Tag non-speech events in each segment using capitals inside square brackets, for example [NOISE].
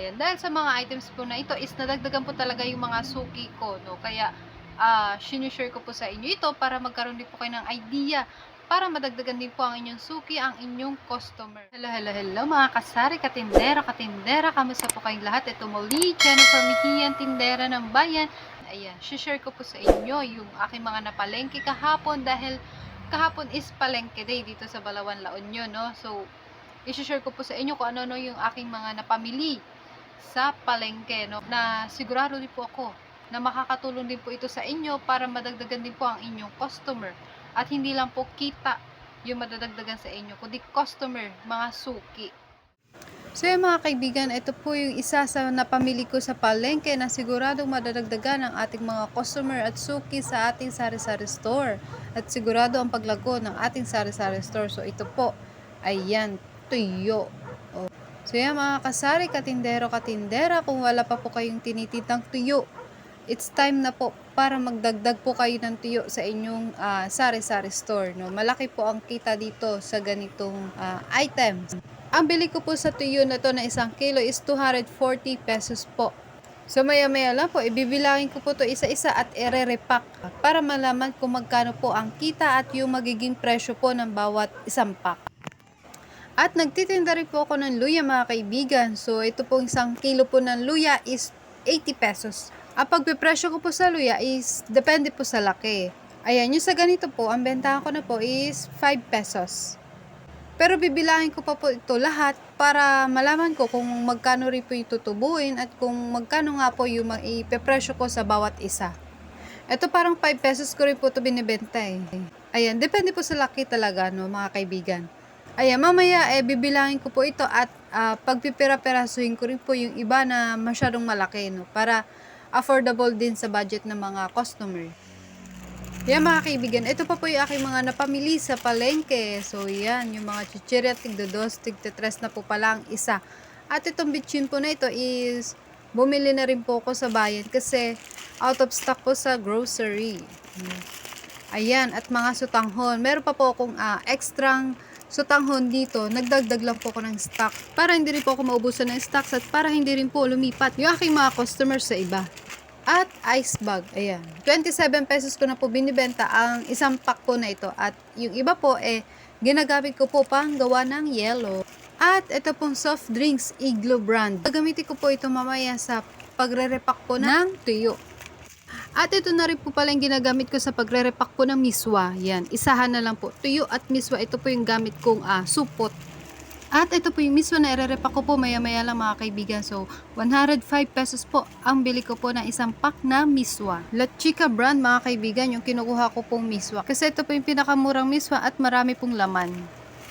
Ayan, dahil sa mga items po na ito is nadagdagan po talaga yung mga suki ko, no? Kaya, ah, sinishare ko po sa inyo ito para magkaroon din po kayo ng idea para madagdagan din po ang inyong suki, ang inyong customer. Hello, hello, hello mga kasari, katindero, katindera, kamusta po kayong lahat? Ito muli, Jennifer Mihian, tindera ng bayan. Ayan, share ko po sa inyo yung aking mga napalengke kahapon dahil kahapon is palengke day dito sa Balawan, La Union, no? So, i-share ko po sa inyo kung ano-ano yung aking mga napamili sa palengke, no? Na sigurado din po ako na makakatulong din po ito sa inyo para madagdagan din po ang inyong customer. At hindi lang po kita yung madadagdagan sa inyo, kundi customer, mga suki. So yung mga kaibigan, ito po yung isa sa napamili ko sa palengke na siguradong madadagdagan ang ating mga customer at suki sa ating sari-sari store. At sigurado ang paglago ng ating sari-sari store. So ito po, ayan, tuyo. So yan mga kasari, katindero, katindera, kung wala pa po kayong tinititang tuyo, it's time na po para magdagdag po kayo ng tuyo sa inyong ah, sari-sari store. No? Malaki po ang kita dito sa ganitong ah, items. Ang bili ko po sa tuyo na to na isang kilo is 240 pesos po. So maya maya lang po, ibibilangin ko po to isa-isa at ire-repack para malaman kung magkano po ang kita at yung magiging presyo po ng bawat isang pack. At nagtitinda rin po ako ng luya mga kaibigan. So ito po isang kilo po ng luya is 80 pesos. Ang pagpipresyo ko po sa luya is depende po sa laki. Ayan, yung sa ganito po, ang bentahan ko na po is 5 pesos. Pero bibilangin ko pa po ito lahat para malaman ko kung magkano rin po yung at kung magkano nga po yung ipepresyo ko sa bawat isa. Ito parang 5 pesos ko rin po ito binibenta eh. Ayan, depende po sa laki talaga no mga kaibigan. Ayan, mamaya eh bibilangin ko po ito at ah, pagpipira-pirasuhin ko rin po yung iba na masyadong malaki no para affordable din sa budget ng mga customer. Yan mga kaibigan, ito pa po yung aking mga napamili sa palengke. So yan, yung mga chichirya, tigdo dos, tigdo tres na po pala ang isa. At itong bitchin po na ito is, bumili na rin po ako sa bayan kasi out of stock po sa grocery. Ayan, at mga sutanghon. Meron pa po akong ah, extrang sutanghon dito. Nagdagdag lang po ako ng stock para hindi rin po ako maubusan ng stocks at para hindi rin po lumipat yung aking mga customers sa iba. At ice bag, ayan. 27 pesos ko na po binibenta ang isang pack po na ito. At yung iba po, eh, ginagamit ko po pang gawa ng yellow. At ito pong soft drinks, Igloo brand. Gagamitin ko po ito mamaya sa pagre-repack po ng tuyo. At ito na rin po pala yung ginagamit ko sa pagre-repack po ng miswa. Yan, isahan na lang po. Tuyo at miswa, ito po yung gamit kong ah, supot. At ito po yung miswa na ire-repack ko po maya-maya lang mga kaibigan. So, 105 pesos po ang bili ko po ng isang pack na miswa. La Chica brand mga kaibigan, yung kinukuha ko pong miswa. Kasi ito po yung pinakamurang miswa at marami pong laman.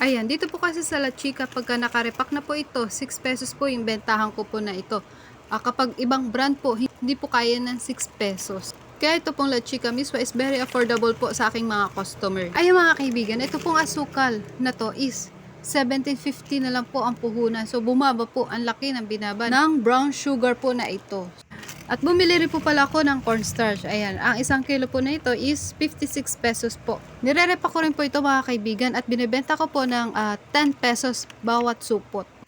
Ayan, dito po kasi sa La Chica, pagka nakarepack na po ito, 6 pesos po yung bentahan ko po na ito. Ah, kapag ibang brand po, hindi po kaya ng 6 pesos. Kaya ito pong La Chica miswa is very affordable po sa aking mga customer. Ayun mga kaibigan, ito pong asukal na to is 1750 na lang po ang puhunan. So bumaba po ang laki ng binaba ng brown sugar po na ito. At bumili rin po pala ako ng cornstarch. Ayan, ang isang kilo po na ito is 56 pesos po. Nirerepa ko rin po ito mga kaibigan at binibenta ko po ng ah, 10 pesos bawat supot.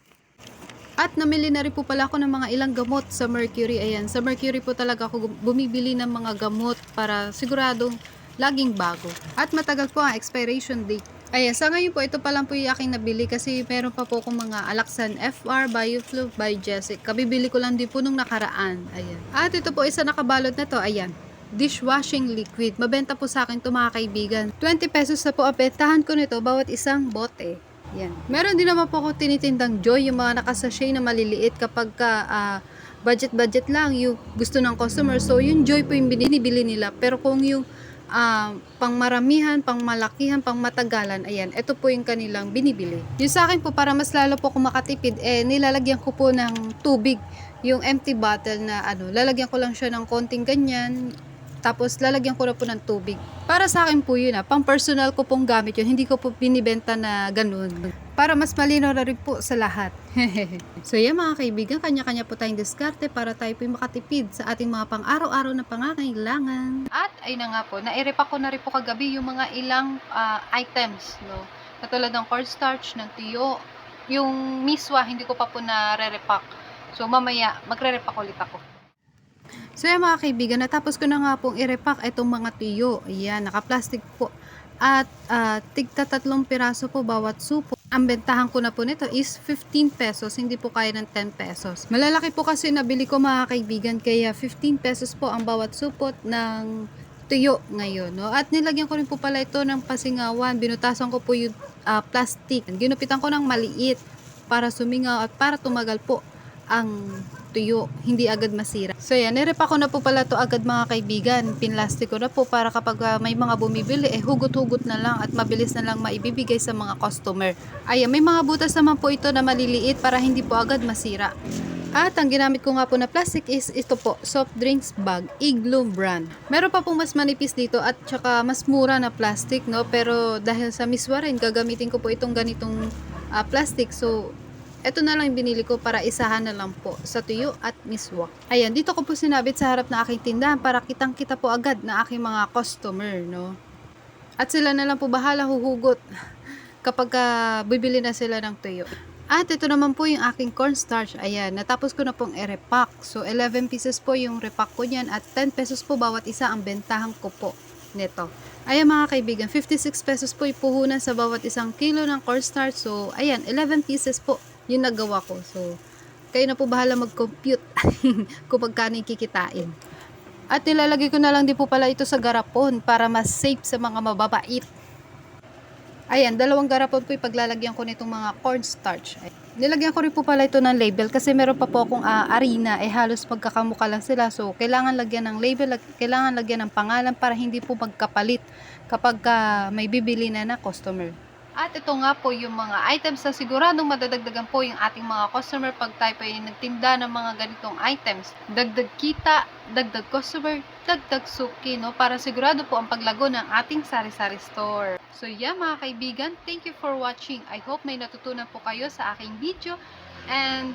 At namili na rin po pala ako ng mga ilang gamot sa Mercury. Ayan, sa Mercury po talaga ako bumibili ng mga gamot para siguradong laging bago. At matagal po ang expiration date. Ayan, sa ngayon po, ito pa lang po yung aking nabili kasi meron pa po akong mga Alaxan FR, Bioflu, Biogesic. Kabibili ko lang din po nung nakaraan. Ayan. At ito po, isa nakabalot na to. Ayan dishwashing liquid. Mabenta po sa akin to mga kaibigan. 20 pesos na po ang ko nito bawat isang bote. Yan. Meron din naman po ako tinitindang joy, yung mga nakasashay na maliliit kapag ka ah, budget-budget lang yung gusto ng customer. So, yung joy po yung binibili nila. Pero kung yung ah, pangmaramihan, pangmalakihan, pangmatagalan, ayan, ito po yung kanilang binibili. Yung sa akin po, para mas lalo po kung makatipid, eh, nilalagyan ko po ng tubig. Yung empty bottle na ano, lalagyan ko lang siya ng konting ganyan, tapos lalagyan ko na po ng tubig. Para sa akin po yun ah, pang personal ko pong gamit yun, hindi ko po binibenta na ganun. Para mas malinaw na rin po sa lahat. [LAUGHS] so yan mga kaibigan, kanya-kanya po tayong diskarte para tayo po makatipid sa ating mga pang-araw-araw na pangangailangan. At ay na nga po, nairepa ko na rin po kagabi yung mga ilang ah, items. No? Katulad ng cornstarch, ng tuyo, yung miswa, hindi ko pa po na re-repack. So, mamaya, magre-repack ulit ako. So, yan mga kaibigan, natapos ko na nga pong i-repack itong mga tuyo. Ayan, naka-plastic po. At ah, tigta tatlong piraso po bawat supo. Ang bentahan ko na po nito is 15 pesos, hindi po kaya ng 10 pesos. Malalaki po kasi nabili ko mga kaibigan, kaya 15 pesos po ang bawat supot ng tuyo ngayon. No? At nilagyan ko rin po pala ito ng pasingawan. Binutasan ko po yung ah, plastic. Ginupitan ko ng maliit para sumingaw at para tumagal po ang tuyo, hindi agad masira. So yan, nirepa ko na po pala to agad mga kaibigan. Pinlastic ko na po para kapag ah, may mga bumibili, eh hugot-hugot na lang at mabilis na lang maibibigay sa mga customer. Ayan, may mga butas naman po ito na maliliit para hindi po agad masira. At ang ginamit ko nga po na plastic is ito po, soft drinks bag, Igloo brand. Meron pa pong mas manipis dito at saka mas mura na plastic, no? Pero dahil sa miswa rin, gagamitin ko po itong ganitong ah, plastic. So, ito na lang yung binili ko para isahan na lang po sa tuyo at miswak. Ayan, dito ko po sinabit sa harap na aking tindahan para kitang kita po agad na aking mga customer, no? At sila na lang po bahala huhugot [LAUGHS] kapag ah, bibili na sila ng tuyo. At ito naman po yung aking cornstarch. Ayan, natapos ko na pong i-repack. So, 11 pieces po yung repack ko niyan at 10 pesos po bawat isa ang bentahan ko po nito. Ayan mga kaibigan, 56 pesos po yung puhunan sa bawat isang kilo ng cornstarch. So, ayan, 11 pieces po yung nagawa ko. So, kayo na po bahala mag-compute [LAUGHS] kung magkano yung kikitain. At nilalagay ko na lang din po pala ito sa garapon para mas safe sa mga mababait. Ayan, dalawang garapon ko ipaglalagyan ko nitong mga cornstarch. Nilagyan ko rin po pala ito ng label kasi meron pa po akong ah, arena eh halos magkakamukha lang sila. So, kailangan lagyan ng label, lag- kailangan lagyan ng pangalan para hindi po magkapalit kapag ah, may bibili na na customer. At ito nga po yung mga items na siguradong madadagdagan po yung ating mga customer pag tayo po ay nagtinda ng mga ganitong items. Dagdag kita, dagdag customer, dagdag suki, no? Para sigurado po ang paglago ng ating sari-sari store. So yeah mga kaibigan, thank you for watching. I hope may natutunan po kayo sa aking video. And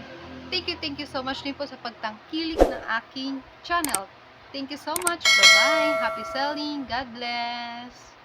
thank you, thank you so much din po sa pagtangkilik ng aking channel. Thank you so much. Bye-bye. Happy selling. God bless.